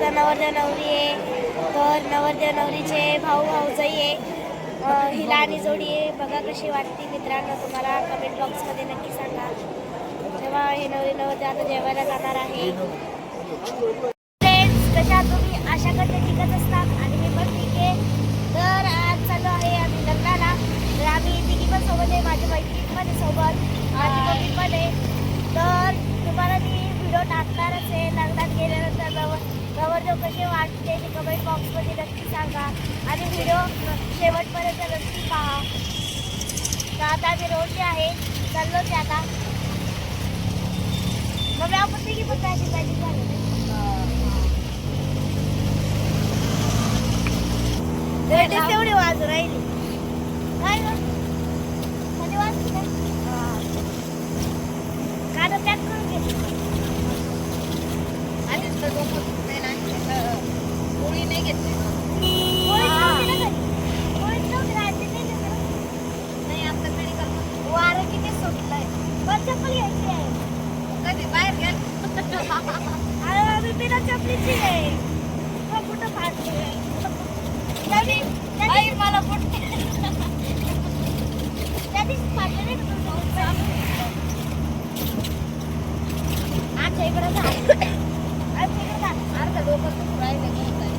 इथं नवरदेव नवरी आहे. तर नवरदेव नवरीचे भाऊ भाऊजाई आहे. हिला आणि जोडी आहे. बघा कशी वाटते मित्रांनो तुम्हाला. कमेंट बॉक्समध्ये नक्की सांगा. तेव्हा हे नवरी नवरदेव आता जेवायला जाणार आहे. फ्रेंड्स कशा तुम्ही? आशा करते ठीकच असतात आणि मी पण ठीक आहे. तर आज चालू आहे आम्ही लग्नाला. तर आम्ही तिघी पण सोबत आहे. माझ्या मैत्रीण पण सोबत. माझी मम्मी पण आहे. तर तुम्हाला मी व्हिडिओ टाकणारच आहे. नवरदेव कसे वाटते ते कमेंट बॉक्समध्ये नक्की सांगा. आणि व्हिडिओ शेवटपर्यंत नक्की पहा. तर आता मी रोडले आहे. चाललो ते आता. मग आपण तिघी पण पाहिजे पाहिजे झालं तेवढी वाजू राहिली. बिना चपलीची आहे मग कुठं फाटली त्यादी- त्यादी- आई मला पोट त्यादीच फाटली नाही का तुझं? आमच्या इकडं जा. आमच्या इकडं जा. अर्धा डोकं दुखू राहिलं की काय.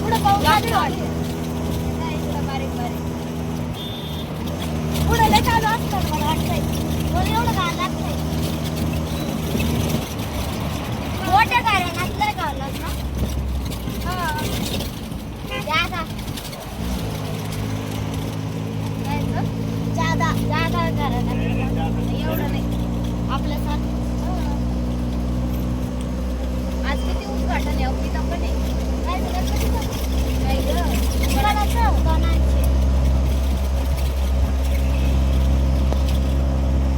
पुढं पाऊस चालू आहे वाटतं. काय इकडं बारीक बारीक पुढं लय चालू असतं मला वाटतंय मला एवढं घाण लागतंय मोठ्या गाड्या नसल्या गावलात ना हा. जादा काय गं? जादा जादा एवढं नाही आपल्यासारखं आज किती उद्घाटन आहे अवनीता पण आहे काय झालं नाही गं. कोणाचं? कोणाचे?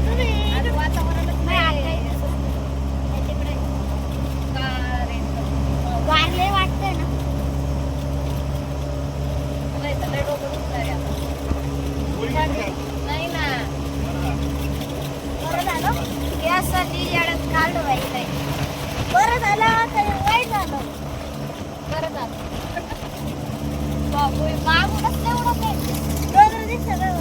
तुम्ही आज वातावरणच नाही, आज नाही काही दिसत नाही. तिकडे गार आहे. वारले वाटतंय ना नाही तर लय डोकं दुखणार आहे आता. नाही ना बरं झालं यासाठी येड्यात काढलं बाई बरं झालं तर वाईट झालं. बरं झालं. बापू मागूनच तेवढं ते डोंगर दिसतं का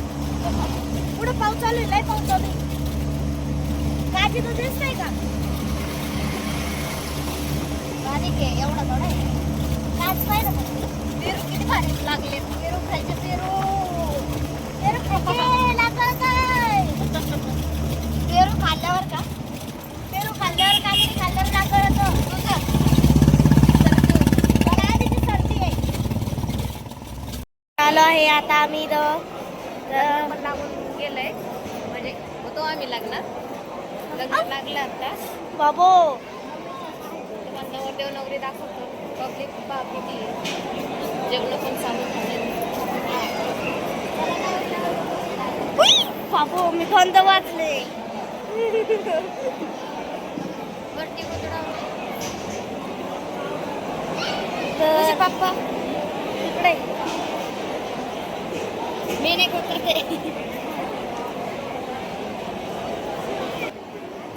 पुढं पाऊस चालू आहे लय पाऊस चालू काजी तू दिसतंय का? बारीक आहे एवढा थोडा आहे. काच पाहिलं का? पेरू लागले खायचे पेरू. पेरू खायचे लागलं काय पेरू खाल्ल्यावर का? पेरू खाल्ल्यावर काकडी खाल्ल्यावर का आहे. आलो आहे आता आम्ही लागून गेलंय. म्हणजे होतो आम्ही लग्नात लग्न लागलं आता. बाबो. नवरदेव नवरी दाखवतो. पब्लिक बाप किती जेवण पण चालू झाले बाबू मी कोणत वाचले. तर पप्पा? इकडे. मी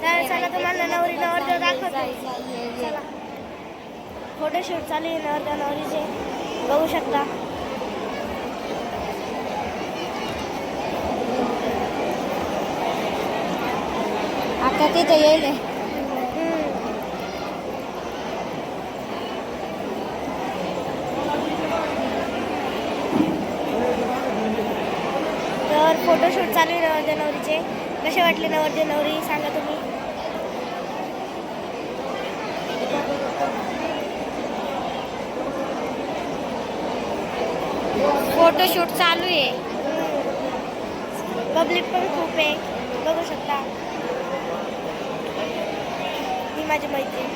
नाही चला तुम्हाला नवरी नवरदेव दाखवते. चला. फोटोशूट चालू आहे नवरदेव नवरीचे बघू शकता. आता तिथे येईल. तर फोटोशूट चालू आहे नवरदेव नवरीचे. कसे वाटले नवरदेव नवरी? सांगा तुम्ही. फोटोशूट चालू आहे. पब्लिक पण खूप आहे. बघू शकता. ही माझी मैत्रीण.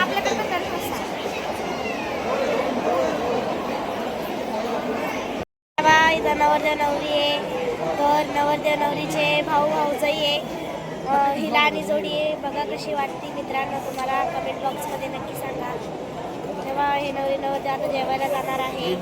आपल्याकडे पण करत बा इथं नवरदेव नवरी आहे. तर नवरदेव नवरीचे भाऊ भाऊजाई आहे. हिला ही जोडी आहे. बघा कशी वाटते मित्रांनो तुम्हाला. कमेंट बॉक्समध्ये नक्की सांगा. तेव्हा हे हे नवरी ते आता जेवायला जाणार आहे.